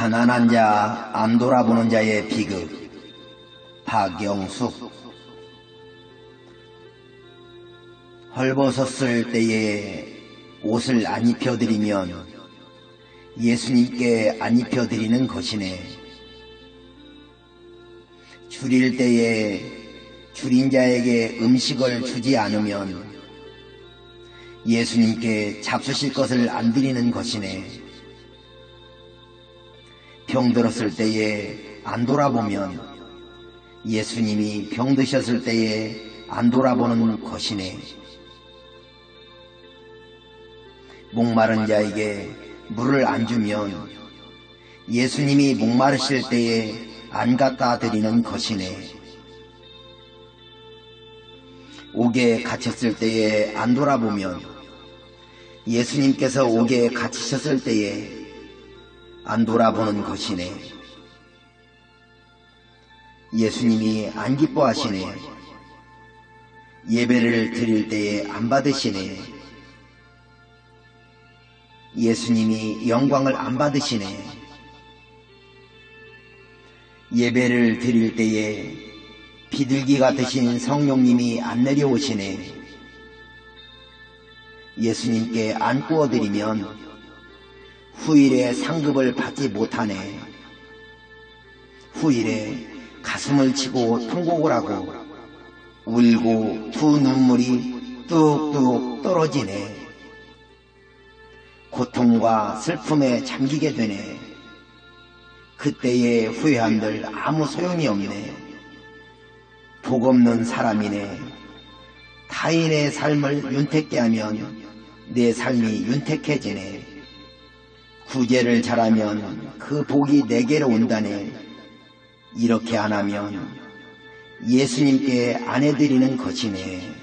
가난한 자, 안 돌아보는 자의 비극. 박영숙. 헐벗었을 때에 옷을 안 입혀드리면 예수님께 안 입혀드리는 것이네. 줄일 때에 줄인 자에게 음식을 주지 않으면 예수님께 잡수실 것을 안 드리는 것이네. 병들었을 때에 안 돌아보면 예수님이 병드셨을 때에 안 돌아보는 것이네. 목마른 자에게 물을 안 주면 예수님이 목마르실 때에 안 갖다 드리는 것이네. 옥에 갇혔을 때에 안 돌아보면 예수님께서 옥에 갇히셨을 때에 안 돌아보는 것이네. 예수님이 안 기뻐하시네. 예배를 드릴 때에 안 받으시네. 예수님이 영광을 안 받으시네. 예배를 드릴 때에 비둘기 같으신 성령님이 안 내려오시네. 예수님께 안 구워드리면 후일에 상급을 받지 못하네. 후일에 가슴을 치고 통곡을 하고 울고 두 눈물이 뚝뚝 떨어지네. 고통과 슬픔에 잠기게 되네. 그때의 후회함들 아무 소용이 없네. 복 없는 사람이네. 타인의 삶을 윤택게 하면 내 삶이 윤택해지네. 구제를 잘하면 그 복이 내게로 온다네. 이렇게 안 하면 예수님께 안 해드리는 것이네.